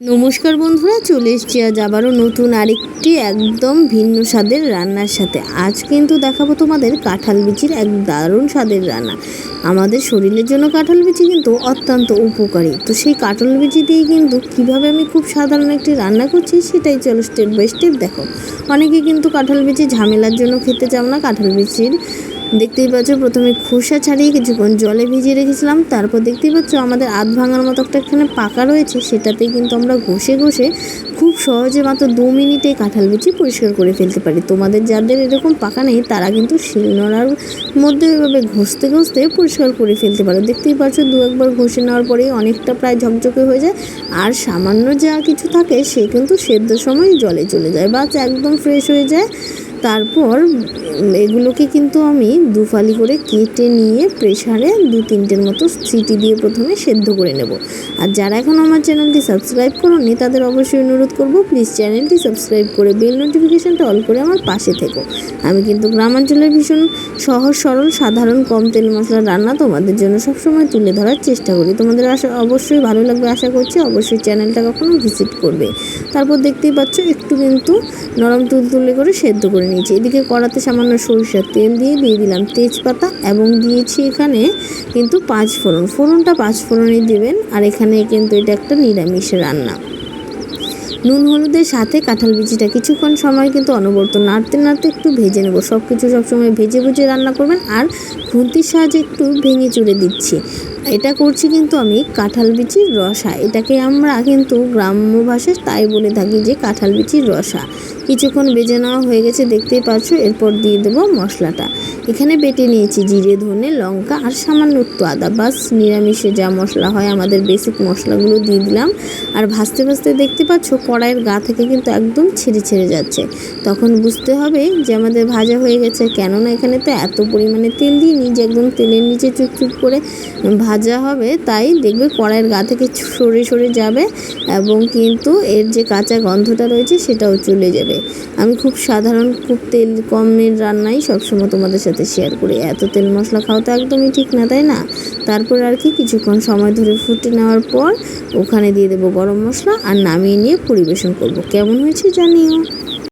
নমস্কার বন্ধুরা, চলে এসছি আজ আবারও নতুন আরেকটি একদম ভিন্ন স্বাদের রান্নার সাথে। আজ কিন্তু দেখাবো তোমাদের কাঁঠাল বিচির এক দারুণ স্বাদের রান্না। আমাদের শরীরের জন্য কাঁঠাল বিচি কিন্তু অত্যন্ত উপকারী। তো সেই কাঁঠাল বিচি দিয়ে কিন্তু কীভাবে আমি খুব সাধারণ একটি রান্না করছি সেটাই চলো স্টেপ বাই স্টেপ দেখো। অনেকে কিন্তু কাঁঠাল বিচি ঝামেলার জন্য খেতে চাও না, কাঁঠাল বিচির দেখতেই পাচ্ছ, প্রথমে খোসা ছাড়িয়ে কিছুক্ষণ জলে ভিজিয়ে রেখেছিলাম। তারপর দেখতেই পাচ্ছ, আমাদের আধ ভাঙার মতো একটা এখানে পাকা রয়েছে। সেটাতে কিন্তু আমরা ঘষে ঘষে খুব সহজে মাত্র দু মিনিটে কাঁঠাল বিচি পরিষ্কার করে ফেলতে পারি। তোমাদের যাদের এরকম পাকা নেই, তারা কিন্তু শিলনোড়ার মধ্যে এভাবে ঘষতে ঘষতে পরিষ্কার করে ফেলতে পারো। দেখতেই পাচ্ছ, দু একবার ঘষে নেওয়ার পরেই অনেকটা প্রায় ঝকঝকে হয়ে যায়। আর সামান্য যা কিছু থাকে, সে কিন্তু সেদ্ধ সময় জলে চলে যায়। বাস একদম ফ্রেশ হয়ে যায়। তারপর এগুলোকে কিন্তু আমি দুফালি করে কেটে নিয়ে প্রেশারে দু তিনটের মতো সিটি দিয়ে প্রথমে সেদ্ধ করে নেব। আর যারা এখন আমার চ্যানেলটি সাবস্ক্রাইব করোনি, তাদের অবশ্যই অনুরোধ করব প্লিজ চ্যানেলটি সাবস্ক্রাইব করে বেল নোটিফিকেশানটা অল করে আমার পাশে থেকো। আমি কিন্তু গ্রামাঞ্চলের ভীষণ সহজ, সরল, সাধারণ, কম তেল মশলা রান্না তোমাদের জন্য সবসময় তুলে ধরার চেষ্টা করি। তোমাদের আশা, অবশ্যই ভালো লাগবে আশা করছি, অবশ্যই চ্যানেলটা কখনো ভিজিট করবে। তারপর দেখতেই পাচ্ছ, একটু কিন্তু নরম তুলতুলে করে সেদ্ধ করে নিয়েছি এদিকে কড়াতে সামান্য সরিষার তেল দিয়ে দিয়ে দিলাম তেজপাতা এবং দিয়েছি এখানে কিন্তু পাঁচ ফোড়ন ফোড়নটা পাঁচ ফোড়নই দেবেন আর এখানে কিন্তু এটা একটা নিরামিষ রান্না। নুন হলুদের সাথে কাঁঠাল বিচিটা কিছুক্ষণ সময় কিন্তু অনবরত নাড়তে নাড়তে একটু ভেজে নেব। সব কিছু সবসময় ভেজে ভুজে রান্না করবেন আর খুন্তির সাহায্যে একটু ভেঙে চুড়ে দিচ্ছি। এটা করছি কিন্তু আমি কাঁঠাল বিচির রসা। এটাকে আমরা কিন্তু গ্রাম্য ভাষায় তাই বলে থাকি যে কাঁঠাল বিচির রসা। কিছুক্ষণ বেজে নেওয়া হয়ে গেছে, দেখতেই পাচ্ছ। এরপর দিয়ে দেবো মশলাটা। এখানে বেটে নিয়েছি জিরে, ধনে, লঙ্কা আর সামান্য একটু আদা। বাস, নিরামিষে যা মশলা হয় আমাদের বেসিক মশলাগুলো দিয়ে দিলাম। আর ভাজতে ভাজতে দেখতে পাচ্ছ কড়াইয়ের গা থেকে কিন্তু একদম ছিঁড়ে ছিঁড়ে যাচ্ছে। তখন বুঝতে হবে যে আমাদের ভাজা হয়ে গেছে, কেননা এখানে তো এত পরিমাণে তেল দিইনি যে একদম তেলের নিচে চুপচুপ করে ভাজা হবে, তাই দেখবে কড়াইয়ের গা থেকে সরে সরে যাবে এবং কিন্তু এর যে কাঁচা গন্ধটা রয়েছে সেটাও চলে যাবে। আমি খুব সাধারণ, খুব তেল কমের রান্নাই সবসময় তোমাদের সাথে শেয়ার করি। এত তেল মশলা খাওয়া তো একদমই ঠিক না, তাই না? তারপর আর কি, কিছুক্ষণ সময় ধরে ফুটে নেওয়ার পর ওখানে দিয়ে দেবো গরম মশলা আর নামিয়ে নিয়ে পরিবেশন করব। কেমন হয়েছে জানিও।